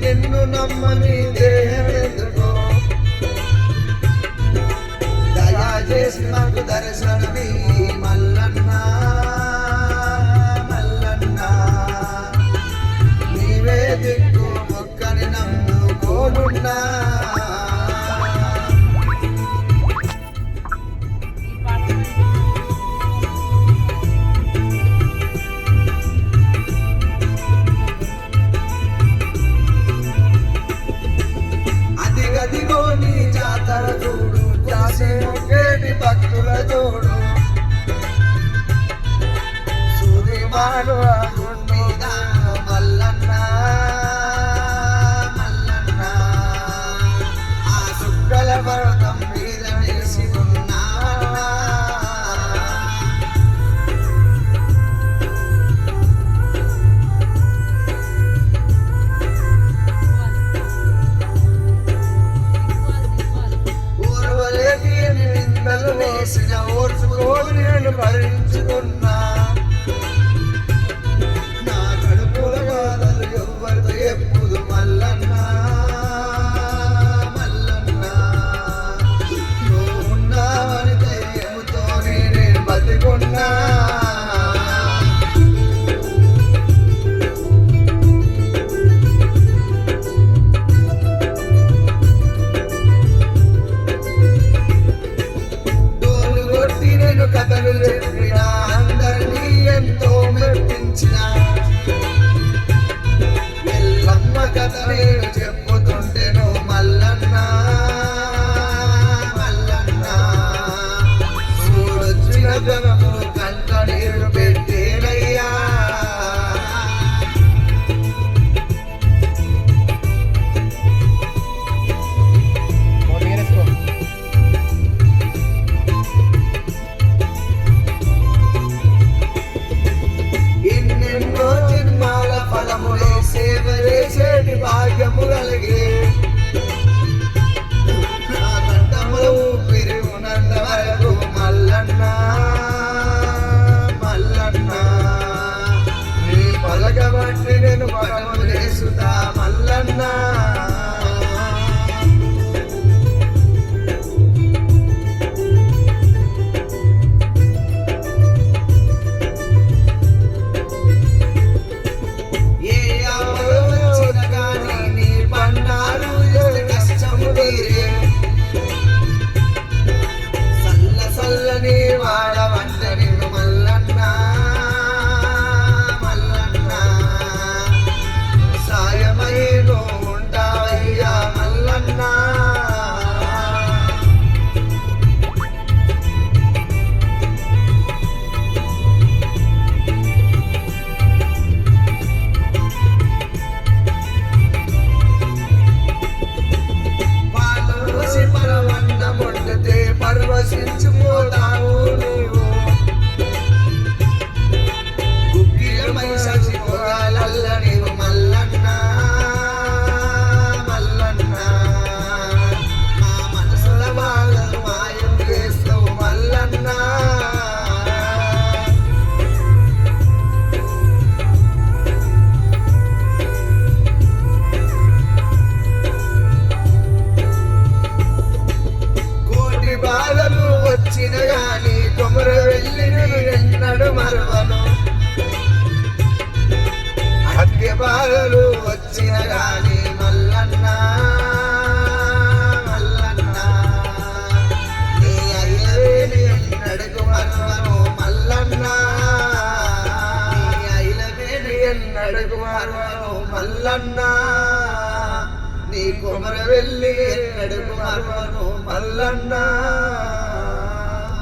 నిన్ను నమ్మని దేహమెందుకో? దయా చేసి నాకు దర్శనమీ into the జనము కంట నీరు పెట్టేనయ్యా ఎన్నెన్నో జన్మాల ఫలములే సేవ చేసేటి భాగ్యము కలిగే మరవను. అగ్గి బాధలు వచ్చిన గాని మల్లన్న మల్లన్న. నీ అయ్యవేని ఎన్నడుకు మరవను మల్లన్న. నీ అయ్యవేని ఎన్నడుకు మరవను మల్లన్న. నీ కొమర వెళ్ళి ఎన్నడుకు మరవను మల్లన్న.